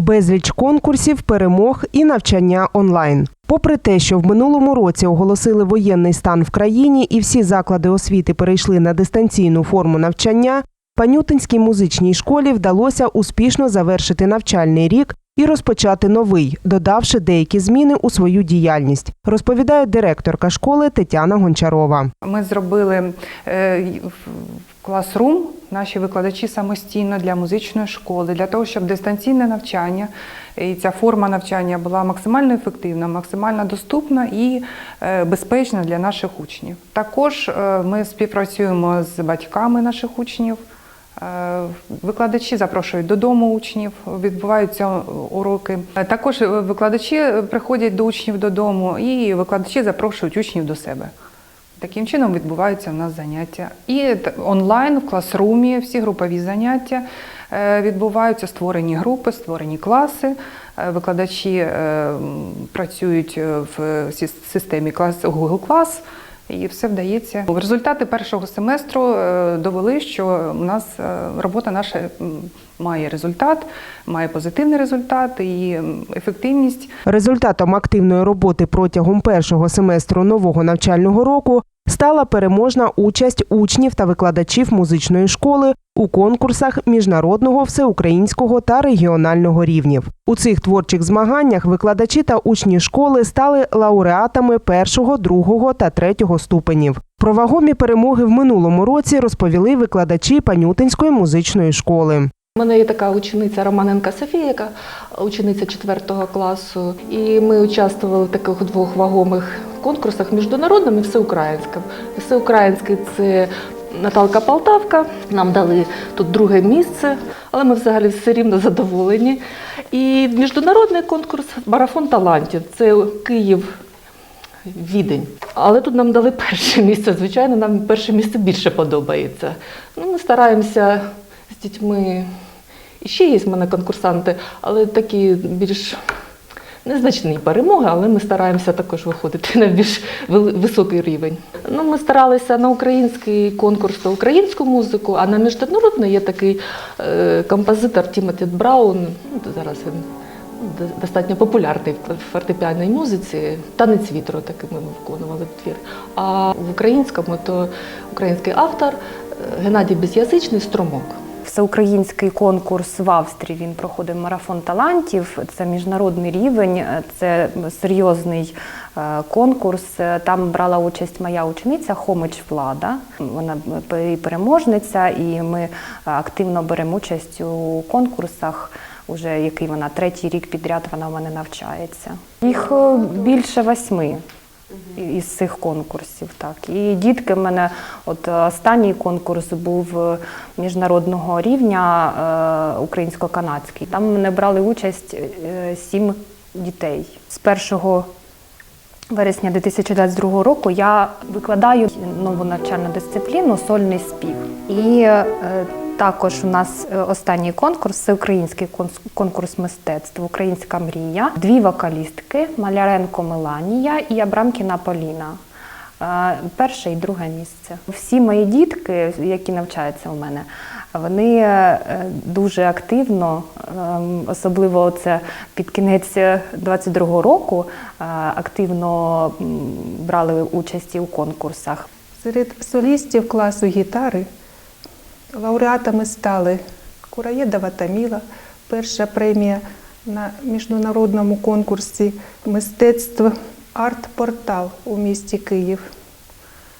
безліч конкурсів, перемог і навчання онлайн. Попри те, що в минулому році оголосили воєнний стан в країні і всі заклади освіти перейшли на дистанційну форму навчання, Панютинській музичній школі вдалося успішно завершити навчальний рік і розпочати новий, додавши деякі зміни у свою діяльність, розповідає директорка школи Тетяна Гончарова. Ми зробили е, класрум, наші викладачі самостійно для музичної школи, для того, щоб дистанційне навчання і ця форма навчання була максимально ефективна, максимально доступна і е, безпечна для наших учнів. Також е, ми співпрацюємо з батьками наших учнів. Е, Викладачі запрошують додому учнів, відбуваються уроки. Е, Також е, викладачі приходять до учнів додому, і викладачі запрошують учнів до себе. Таким чином відбуваються у нас заняття. І онлайн в класрумі всі групові заняття відбуваються, створені групи, створені класи. Викладачі працюють в системі Google Class. І все вдається. Результати першого семестру е, довели, що у нас е, робота наша має результат, має позитивний результат і ефективність Результатом активної роботи протягом першого семестру нового навчального року стала переможна участь учнів та викладачів музичної школи у конкурсах міжнародного, всеукраїнського та регіонального рівнів. У цих творчих змаганнях викладачі та учні школи стали лауреатами першого, другого та третього ступенів. Про вагомі перемоги в минулому році розповіли викладачі Панютинської музичної школи. У мене є така учениця Романенка Софія, яка учениця 4 класу. І ми участвували в таких двох вагомих конкурсах міжнародним і всеукраїнським. Всеукраїнський це Наталка Полтавка. Нам дали тут друге місце, але ми взагалі все рівно задоволені. І міжнародний конкурс Марафон талантів. Це Київ. Відень. Але тут нам дали перше місце. Звичайно, нам перше місце більше подобається. Ну, ми стараємося з дітьми. І ще є в мене конкурсанти, але такі більш незначні перемоги, але ми стараємося також виходити на більш високий рівень. Ну, ми старалися на український конкурс на українську музику, а на міжнародний є такий е, композитор Тімоті Браун. Ну, зараз він достатньо популярний в фортепіаній музиці. Танець вітру такий ми виконували твір. А в українському то український автор е, Геннадій Безязичний Струмок. Всеукраїнський конкурс в Австрії він проходив марафон талантів. Це міжнародний рівень, це серйозний е, конкурс. Там брала участь моя учениця Хомич Влада. Вона переможниця, і ми активно беремо участь у конкурсах. Уже який вона третій рік підряд вона в мене навчається. Їх е, більше восьми із цих конкурсів. Так. І дітки в мене, от останній конкурс був е, міжнародного рівня е, українсько-канадський. Там мене брали участь е, сім дітей. З 1 вересня 2022 року я викладаю нову навчальну дисципліну сольний спів. І е, також у нас е, останній конкурс це український конкурс мистецтв Українська мрія. Дві вокалістки Маляренко Меланія і Абрамкіна Поліна. Е, Перше і друге місце. Всі мої дітки, які навчаються у мене, вони е, дуже активно, ем, особливо це під кінець 22-го року, е, активно брали участь у конкурсах. Серед солістів класу гітари лауреатами стали Кураєдова Таміла, перша премія на міжнародному конкурсі мистецтв Арт-Портал у місті Київ,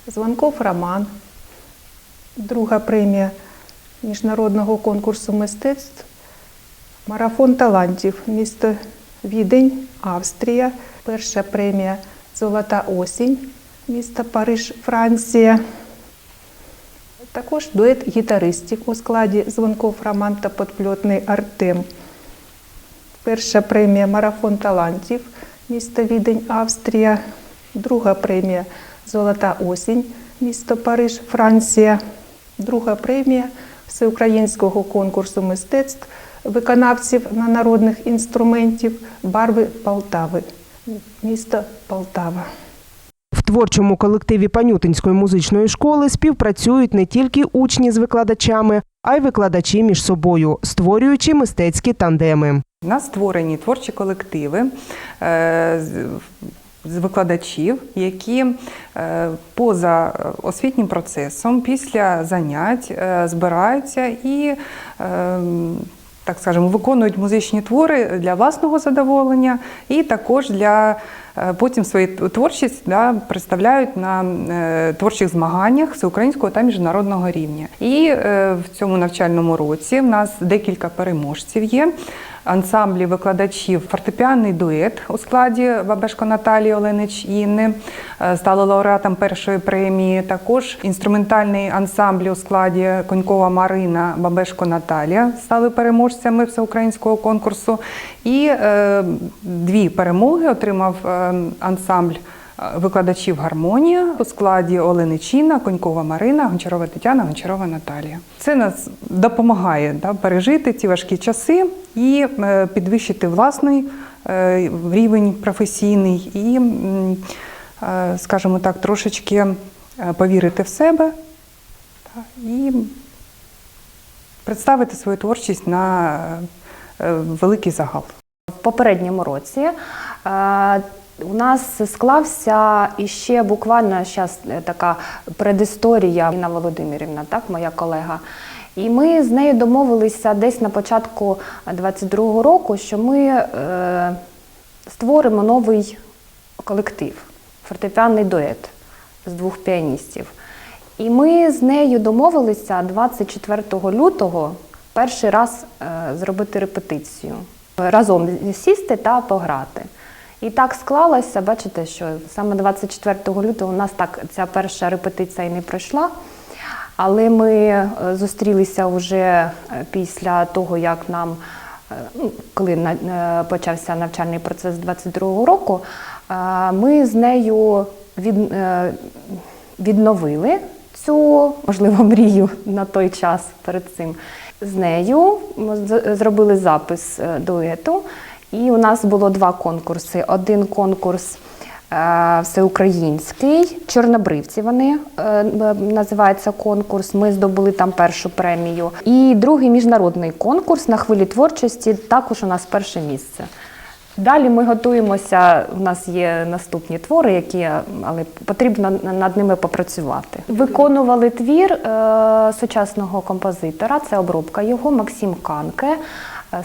Званков Роман, друга премія міжнародного конкурсу мистецтв Марафон талантів, місто Відень, Австрія, перша премія Золота осінь, місто Париж, Франція. Також дует гітаристів у складі Звонков Роман та Подпльотний Артем. Перша премія Марафон талантів, місто Відень, Австрія. Друга премія Золота осінь, місто Париж, Франція. Друга премія Всеукраїнського конкурсу мистецтв виконавців на народних інструментів Барви Полтави, місто Полтава. В творчому колективі Панютинської музичної школи співпрацюють не тільки учні з викладачами, а й викладачі між собою, створюючи мистецькі тандеми. У нас створені творчі колективи е, з- викладачів, які е, поза освітнім процесом після занять е, збираються і, е, так скажемо, виконують музичні твори для власного задоволення і також для е, потім свою творчість да, представляють на е, творчих змаганнях всеукраїнського та міжнародного рівня. І е, в цьому навчальному році в нас декілька переможців є. Ансамблі викладачів фортепіанний дует у складі Бабешко Наталії Оленич Інни е, стали лауреатом першої премії. Також інструментальний ансамбль у складі Конькова Марина Бабешко Наталія стали переможцями всеукраїнського конкурсу. І е, дві перемоги отримав е, ансамбль викладачів гармонія у складі Олени Чіна, Конькова Марина, Гончарова Тетяна, Гончарова Наталія. Це нас допомагає да, пережити ці важкі часи і е, підвищити власний е, рівень професійний і, е, скажімо так, трошечки повірити в себе і представити свою творчість на великий загал. В попередньому році у нас склався іще буквально зараз така предісторія Інна Володимирівна, так, моя колега. І ми з нею домовилися десь на початку 22-го року, що ми е, створимо новий колектив, фортепіанний дует з двох піаністів. І ми з нею домовилися 24 лютого перший раз е, зробити репетицію, разом сісти та пограти. І так склалося, бачите, що саме 24 лютого у нас так ця перша репетиція і не пройшла. Але ми е, зустрілися вже е, після того, як нам, е, ну, коли почався навчальний процес 22-го року, ми з нею від, відновили цю, можливо, мрію на той час перед цим. З нею зробили запис дуету, і у нас було два конкурси. Один конкурс е, всеукраїнський, чорнобривці вони е, називається конкурс. Ми здобули там першу премію. І другий міжнародний конкурс на хвилі творчості також у нас перше місце. Далі ми готуємося. У нас є наступні твори, які але потрібно над ними попрацювати. Виконували твір е, сучасного композитора. Це обробка його Максим Канке,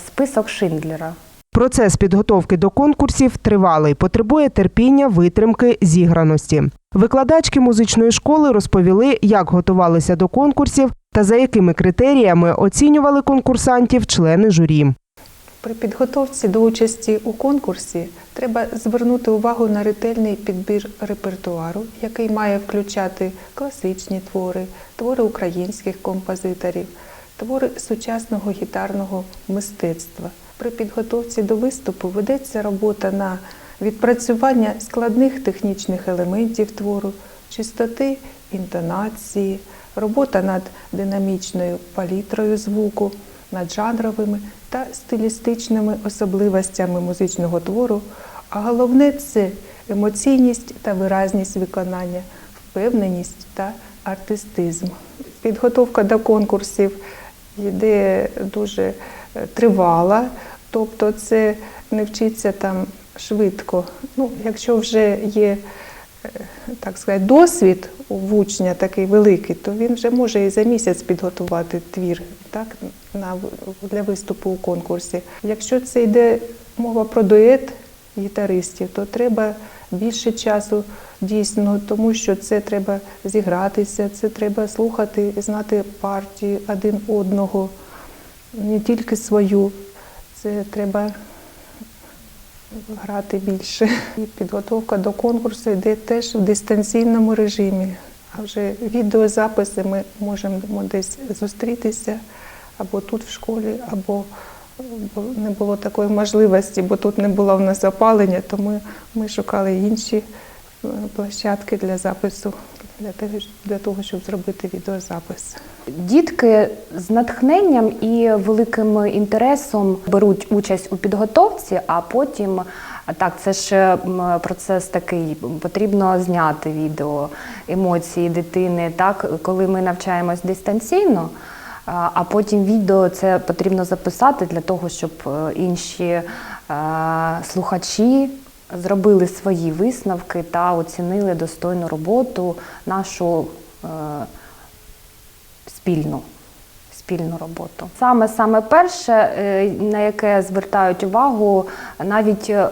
список Шиндлера. Процес підготовки до конкурсів тривалий, потребує терпіння, витримки, зіграності. Викладачки музичної школи розповіли, як готувалися до конкурсів та за якими критеріями оцінювали конкурсантів члени журі. При підготовці до участі у конкурсі треба звернути увагу на ретельний підбір репертуару, який має включати класичні твори, твори українських композиторів, твори сучасного гітарного мистецтва. При підготовці до виступу ведеться робота на відпрацювання складних технічних елементів твору, чистоти інтонації, робота над динамічною палітрою звуку, над жанровими та стилістичними особливостями музичного твору, а головне це емоційність та виразність виконання, впевненість та артистизм. Підготовка до конкурсів йде дуже тривала, тобто це не вчиться там швидко. Ну, якщо вже є е, так сказати, досвід у учня такий великий, то він вже може і за місяць підготувати твір так, на, для виступу у конкурсі. Якщо це йде мова про дует гітаристів, то треба більше часу дійсно, тому що це треба зігратися, це треба слухати, знати партії один одного, не тільки свою. Це треба грати більше. І підготовка до конкурсу йде теж в дистанційному режимі. А вже відеозаписи ми можемо десь зустрітися або тут в школі, або не було такої можливості, бо тут не було в нас опалення, то ми, ми шукали інші площадки для запису, для того, для того, щоб зробити відеозапис. Дітки з натхненням і великим інтересом беруть участь у підготовці, а потім так, це ж процес такий, потрібно зняти відео, емоції дитини. Так, коли ми навчаємось дистанційно, А потім відео це потрібно записати для того, щоб е, інші е, слухачі зробили свої висновки та оцінили достойну роботу нашу е, спільну. Спільну роботу. Саме саме перше, е, на яке звертають увагу, навіть е,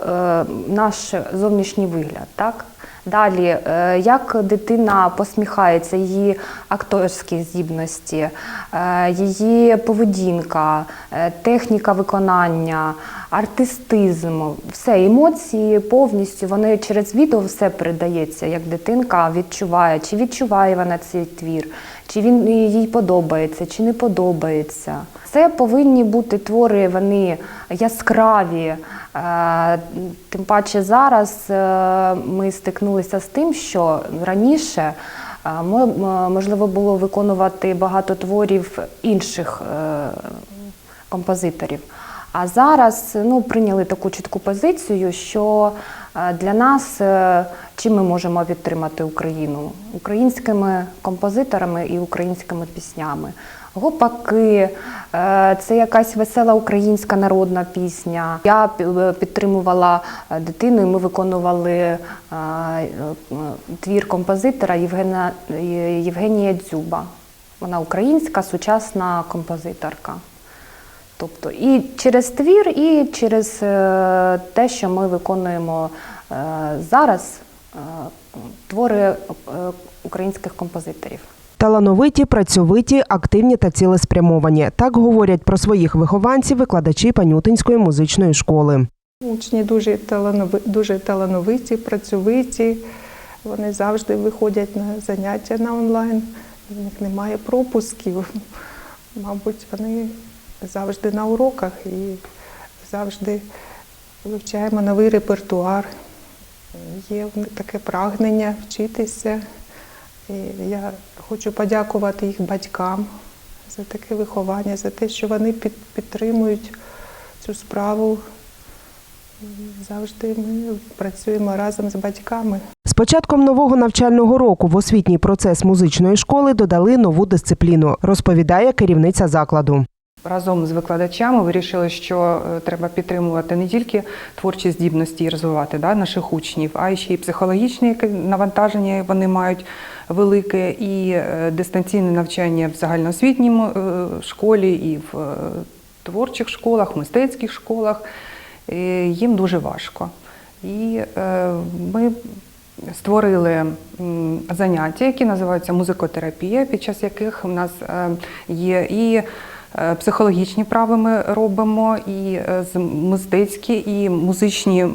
наш зовнішній вигляд. Так? Далі, е, як дитина посміхається, її акторські здібності, е, її поведінка, е, техніка виконання, артистизм, все емоції повністю вони через відео все передається, як дитинка відчуває, чи відчуває вона цей твір, чи він їй подобається, чи не подобається. Це повинні бути твори, вони яскраві. Е, Тим паче зараз е, ми стикнулися з тим, що раніше е, можливо було виконувати багато творів інших композиторів. А зараз ну, прийняли таку чітку позицію, що для нас чим ми можемо підтримати Україну? Українськими композиторами і українськими піснями. Гопаки, е, це якась весела українська народна пісня. Я е, підтримувала е, дитину, і ми виконували твір композитора Євгена, Євгенія Дзюба. Вона українська сучасна композиторка. Тобто і через твір, і через те, що ми виконуємо зараз твори українських композиторів. Талановиті, працьовиті, активні та цілеспрямовані. Так говорять про своїх вихованців викладачі Панютинської музичної школи. Учні дуже таланови, дуже талановиті, працьовиті. Вони завжди виходять на заняття на онлайн. В них немає пропусків. Мабуть, вони завжди на уроках і завжди вивчаємо новий репертуар. Є таке прагнення вчитися. І я хочу подякувати їх батькам за таке виховання, за те, що вони під, підтримують цю справу. Завжди ми працюємо разом з батьками. З початком нового навчального року в освітній процес музичної школи додали нову дисципліну, розповідає керівниця закладу. Разом з викладачами вирішили, що е, треба підтримувати не тільки творчі здібності і розвивати да, наших учнів, а й ще й психологічне яке навантаження вони мають велике, і е, дистанційне навчання в загальноосвітній е, школі, і в е, творчих школах, в мистецьких школах. Їм дуже важко. І ми створили заняття, які називаються музикотерапія, під час яких у нас є і психологічні прави ми робимо, і мистецькі, і музичні.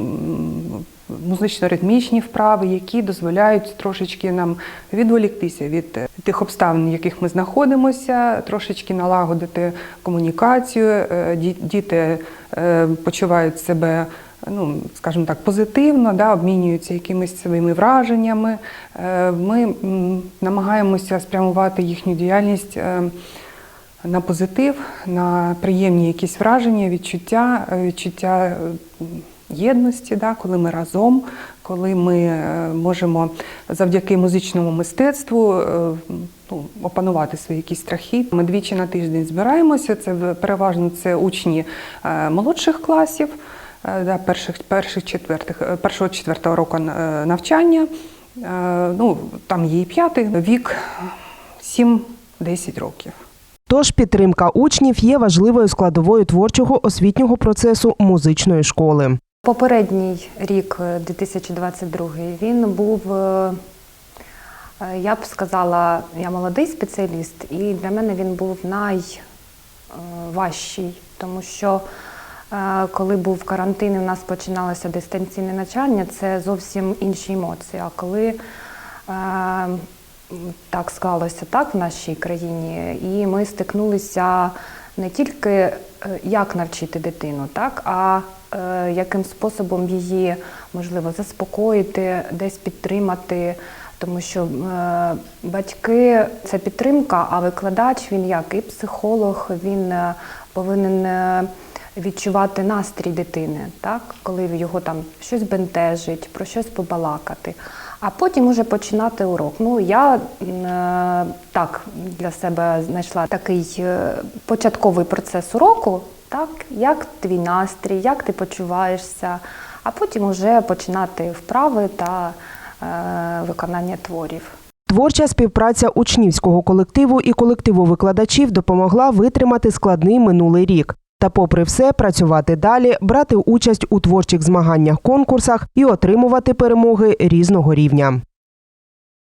Музично-ритмічні вправи, які дозволяють трошечки нам відволіктися від е, тих обставин, в яких ми знаходимося, трошечки налагодити комунікацію. Е, Діти е, почувають себе ну, скажімо так, позитивно, да, обмінюються якимись своїми враженнями. Ми намагаємося спрямувати їхню діяльність на позитив, на приємні якісь враження, відчуття, відчуття єдності, да, коли ми разом, коли ми е, можемо завдяки музичному мистецтву е, ну, опанувати свої якісь страхи. Ми двічі на тиждень збираємося. Це переважно це учні е, молодших класів, да, перших, перших четвертих, першого четвертого року навчання. Ну, там є і п'ятий вік 7-10 років. Тож підтримка учнів є важливою складовою творчого освітнього процесу музичної школи. Попередній рік, е, 2022, він був, е, е, я б сказала, я молодий спеціаліст, і для мене він був найважчий, тому що е, коли був карантин і в нас починалося дистанційне навчання, це зовсім інші емоції. А коли е, так склалося так в нашій країні, і ми стикнулися не тільки е, як навчити дитину, так, а е, яким способом її можливо заспокоїти, десь підтримати. Тому що е, батьки це підтримка, а викладач він як і психолог, він е, повинен е, відчувати настрій дитини, так? коли його там щось бентежить, про щось побалакати. А потім уже починати урок. Ну я е, так для себе знайшла такий е, початковий процес уроку, так як твій настрій, як ти почуваєшся, а потім уже починати вправи та е, виконання творів. Творча співпраця учнівського колективу і колективу викладачів допомогла витримати складний минулий рік. Та, попри все, працювати далі, брати участь у творчих змаганнях, конкурсах і отримувати перемоги різного рівня.